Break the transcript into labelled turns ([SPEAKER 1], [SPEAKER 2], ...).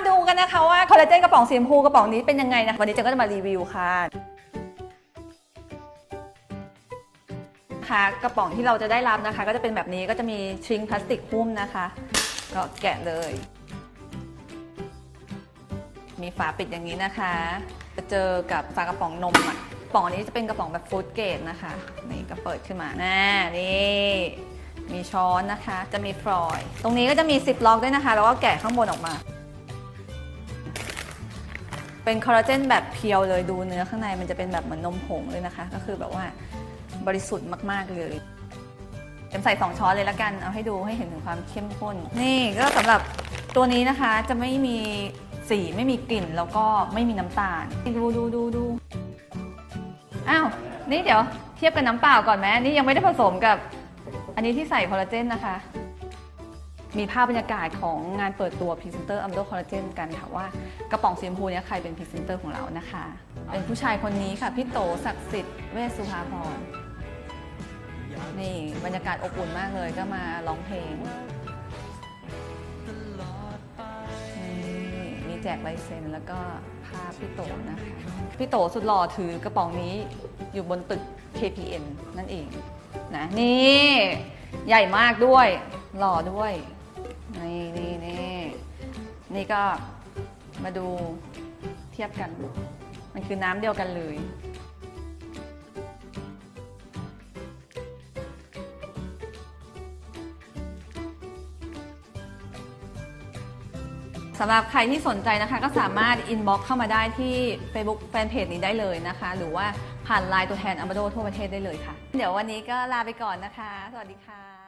[SPEAKER 1] มาดูกันนะคะว่าคอลลาเจนกระป๋องสีชมพูกระป๋องนี้เป็นยังไงนะวันนี้เจนก็จะมารีวิวค่ะค่ะกระป๋องที่เราจะได้รับนะคะ ก็จะเป็นแบบนี้ก็จะมีชิงพลาสติกหุ้มนะคะ ก็แกะเลย มีฝาปิดอย่างนี้นะคะ จะเจอกับฝากระป๋องนมอะกระป๋องนี้จะเป็นกระป๋องแบบฟู้ดเกรดนะคะนี่ก็เปิดขึ้นมาน่านี่มีช้อนนะคะ จะมีฟรอยล์ตรงนี้ก็จะมีซิปล็อกด้วยนะคะ แล้วก็แกะข้างบนออกมา เป็นคอลลาเจนแบบเพียวเลยดูเนื้อข้างในมันจะเป็นแบบเหมือนนมผงเลยนะคะ ก็คือแบบว่าบริสุทธิ์มาก ๆ เลยเต็มใส่ 2 ช้อนเลยละกัน เอาให้ดูให้เห็นถึงความเข้มข้น นี่ก็สำหรับตัวนี้นะคะจะไม่มีสีไม่มีกลิ่นแล้วก็ไม่มีน้ำตาล ดูดูดูดูอ้าว นี่เดี๋ยวเทียบกับน้ำเปล่าก่อนไหมนี่ยังไม่ได้ผสมกับ อันนี้ที่ใส่คอลลาเจนนะคะ มีภาพบรรยากาศของงานเปิดตัวพรีเซนเตอร์อัมโดคอลลาเจนกันค่ะว่ากระป๋องสีชมพูเนี้ยใครเป็นพรีเซนเตอร์ของเรานะคะ เป็นผู้ชายคนนี้ค่ะ พี่โตศักดิ์สิทธิ์เวสุภาพรนี่บรรยากาศอบอุ่นมากเลยก็มาร้องเพลงนี่มีแจกลายเซ็นแล้วก็ภาพพี่โตนะคะ พี่โตสุดหล่อถือกระป๋องนี้อยู่บนตึก KPN นั่นเองนะนี่ ใหญ่มากด้วยหล่อด้วย นี่นี่นี่นี่ก็มาดูเทียบกัน มันคือน้ำเดียวกันเลย สำหรับใครที่สนใจนะคะ ก็สามารถอินบ็อกเข้ามาได้ที่ Facebook แฟนเพจนี้ได้เลยนะคะ หรือว่าผ่านไลน์ตัวแทนอัมบาโดทั่วประเทศได้เลยค่ะ เดี๋ยววันนี้ก็ลาไปก่อนนะคะ สวัสดีค่ะ